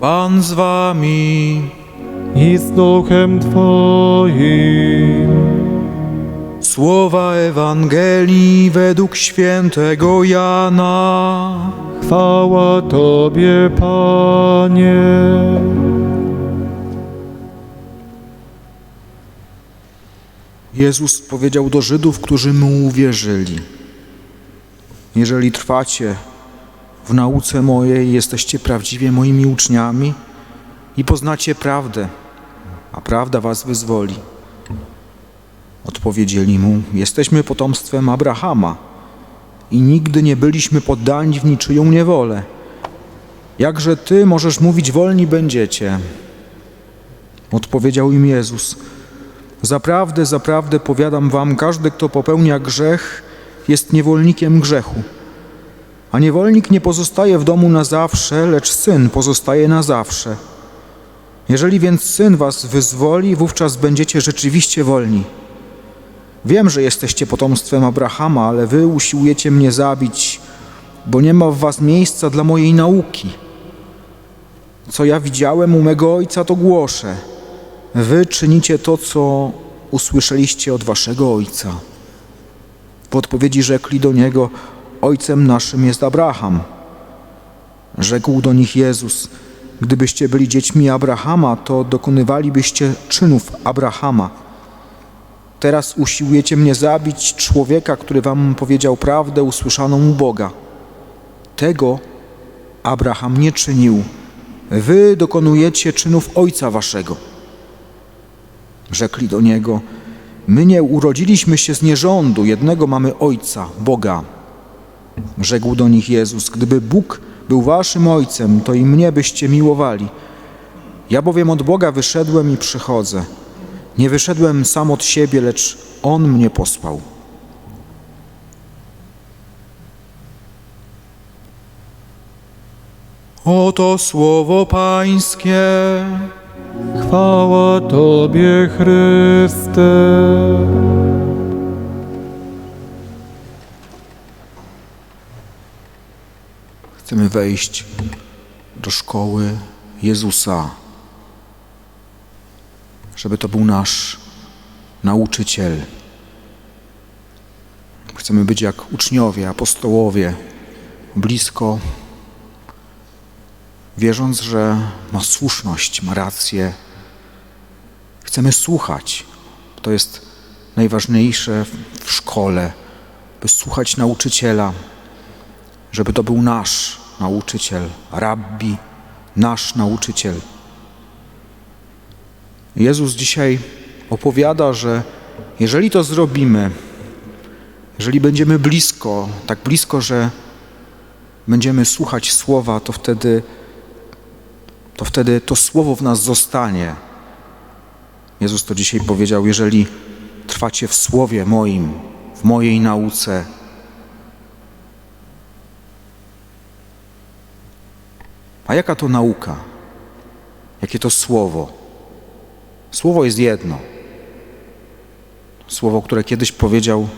Pan z wami. i z duchem Twoim. Słowa Ewangelii według świętego Jana. Chwała Tobie, Panie. Jezus powiedział do Żydów, którzy mu uwierzyli: Jeżeli trwacie w nauce mojej, jesteście prawdziwie moimi uczniami i poznacie prawdę, a prawda was wyzwoli. Odpowiedzieli mu: Jesteśmy potomstwem Abrahama i nigdy nie byliśmy poddani w niczyją niewolę. Jakże ty możesz mówić wolni będziecie? Odpowiedział im Jezus: Zaprawdę, zaprawdę powiadam wam, każdy, kto popełnia grzech, jest niewolnikiem grzechu. A niewolnik nie pozostaje w domu na zawsze, lecz syn pozostaje na zawsze. Jeżeli więc syn was wyzwoli, wówczas będziecie rzeczywiście wolni. Wiem, że jesteście potomstwem Abrahama, ale wy usiłujecie mnie zabić, bo nie ma w was miejsca dla mojej nauki. Co ja widziałem u mego ojca, to głoszę. Wy czynicie to, co usłyszeliście od waszego ojca. W odpowiedzi rzekli do niego: Ojcem naszym jest Abraham. Rzekł do nich Jezus: Gdybyście byli dziećmi Abrahama, to dokonywalibyście czynów Abrahama. Teraz usiłujecie mnie zabić, człowieka, który wam powiedział prawdę usłyszaną u Boga. Tego Abraham nie czynił. Wy dokonujecie czynów ojca waszego. Rzekli do niego: My nie urodziliśmy się z nierządu, jednego mamy ojca, Boga. Rzekł do nich Jezus: Gdyby Bóg był waszym ojcem, to i mnie byście miłowali. Ja bowiem od Boga wyszedłem i przychodzę. Nie wyszedłem sam od siebie, lecz On mnie posłał. Oto słowo Pańskie. Chwała Tobie, Chryste. Chcemy wejść do szkoły Jezusa, żeby to był nasz nauczyciel. Chcemy być jak uczniowie, apostołowie, blisko, wierząc, że ma słuszność, ma rację. Chcemy słuchać. To jest najważniejsze w- szkole, by słuchać nauczyciela żeby to był nasz nauczyciel, rabbi, nasz nauczyciel. Jezus dzisiaj opowiada, że jeżeli to zrobimy, jeżeli będziemy blisko, tak blisko, że będziemy słuchać słowa, to wtedy to wtedy to słowo w nas zostanie. Jezus to dzisiaj powiedział: Jeżeli trwacie w słowie moim, w mojej nauce, A jaka to nauka? Jakie to słowo? Słowo jest jedno. Słowo, które kiedyś powiedział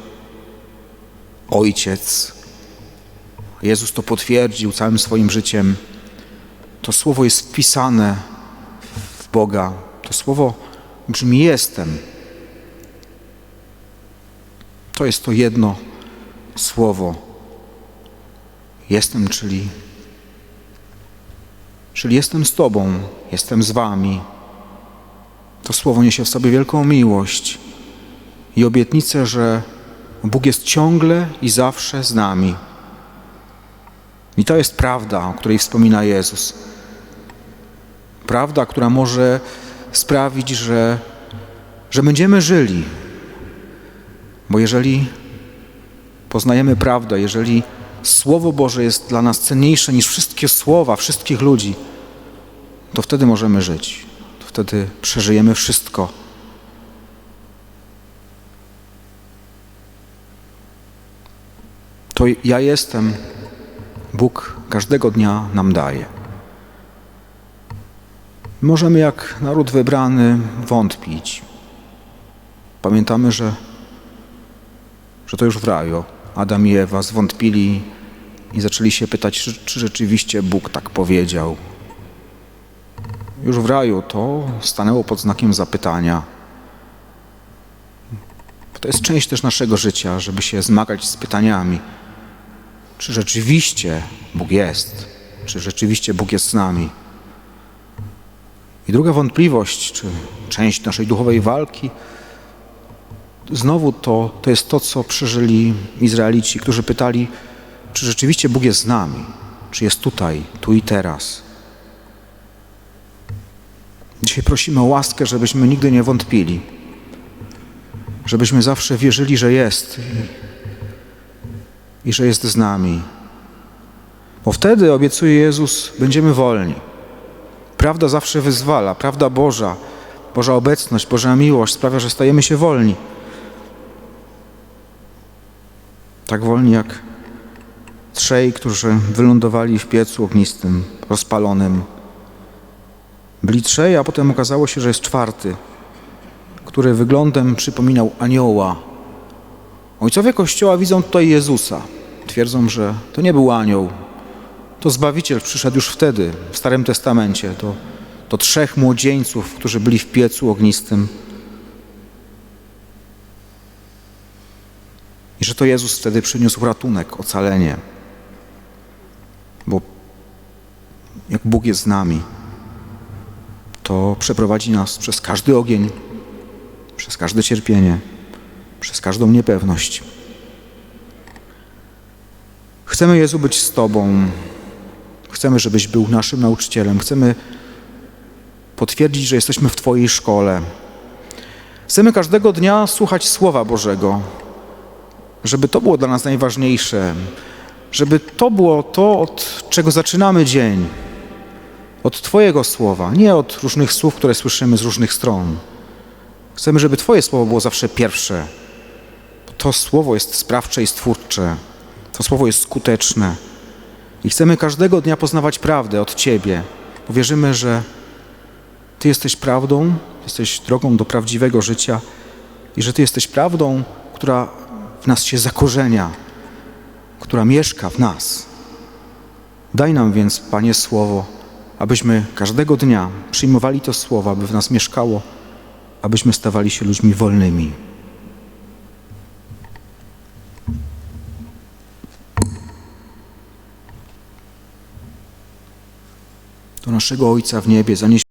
Ojciec. Jezus to potwierdził całym swoim życiem. To słowo jest wpisane w Boga. To słowo brzmi jestem. To jest to jedno słowo. Jestem, czyli Czyli jestem z Tobą, jestem z Wami. To słowo niesie w sobie wielką miłość i obietnicę, że Bóg jest ciągle i zawsze z nami. I to jest prawda, o której wspomina Jezus. Prawda, która może sprawić, że, że będziemy żyli. Bo jeżeli poznajemy prawdę, jeżeli Słowo Boże jest dla nas cenniejsze niż wszystkie słowa wszystkich ludzi, to wtedy możemy żyć. To wtedy przeżyjemy wszystko. To ja jestem, Bóg każdego dnia nam daje. Możemy jak naród wybrany wątpić. Pamiętamy, że, że to już w raju. Adam i Ewa zwątpili i zaczęli się pytać, czy, czy rzeczywiście Bóg tak powiedział. Już w raju, to stanęło pod znakiem zapytania. To jest część też naszego życia, żeby się zmagać z pytaniami. Czy rzeczywiście Bóg jest? Czy rzeczywiście Bóg jest z nami? I druga wątpliwość, czy część naszej duchowej walki, znowu to, to jest to, co przeżyli Izraelici, którzy pytali, czy rzeczywiście Bóg jest z nami, czy jest tutaj, tu i teraz. Dzisiaj prosimy o łaskę, żebyśmy nigdy nie wątpili, żebyśmy zawsze wierzyli, że jest i, że jest z nami. Bo wtedy, obiecuje Jezus, będziemy wolni. Prawda zawsze wyzwala, prawda Boża, Boża obecność, Boża miłość sprawia, że stajemy się wolni. Tak wolni jak trzej, którzy wylądowali w piecu ognistym, rozpalonym. Byli trzej, a potem okazało się, że jest czwarty, który wyglądem przypominał anioła. Ojcowie Kościoła widzą tutaj Jezusa. Twierdzą, że to nie był anioł, to Zbawiciel przyszedł już wtedy, w Starym Testamencie, do, do trzech młodzieńców, którzy byli w piecu ognistym. I że to Jezus wtedy przyniósł ratunek, ocalenie. Bo jak Bóg jest z nami, to przeprowadzi nas przez każdy ogień, przez każde cierpienie, przez każdą niepewność. Chcemy, Jezu, być z Tobą. Chcemy, żebyś był naszym nauczycielem. Chcemy potwierdzić, że jesteśmy w Twojej szkole. Chcemy każdego dnia słuchać Słowa Bożego, żeby to było dla nas najważniejsze, żeby to było to, od czego zaczynamy dzień. Od Twojego słowa, nie od różnych słów, które słyszymy z różnych stron. Chcemy, żeby Twoje słowo było zawsze pierwsze. To słowo jest sprawcze i stwórcze. To słowo jest skuteczne. I chcemy każdego dnia poznawać prawdę od Ciebie, bo wierzymy, że Ty jesteś prawdą, jesteś drogą do prawdziwego życia i że Ty jesteś prawdą, która w nas się zakorzenia, która mieszka w nas. Daj nam więc, Panie, słowo, abyśmy każdego dnia przyjmowali to słowo, aby w nas mieszkało, abyśmy stawali się ludźmi wolnymi. Do naszego Ojca w niebie zanieś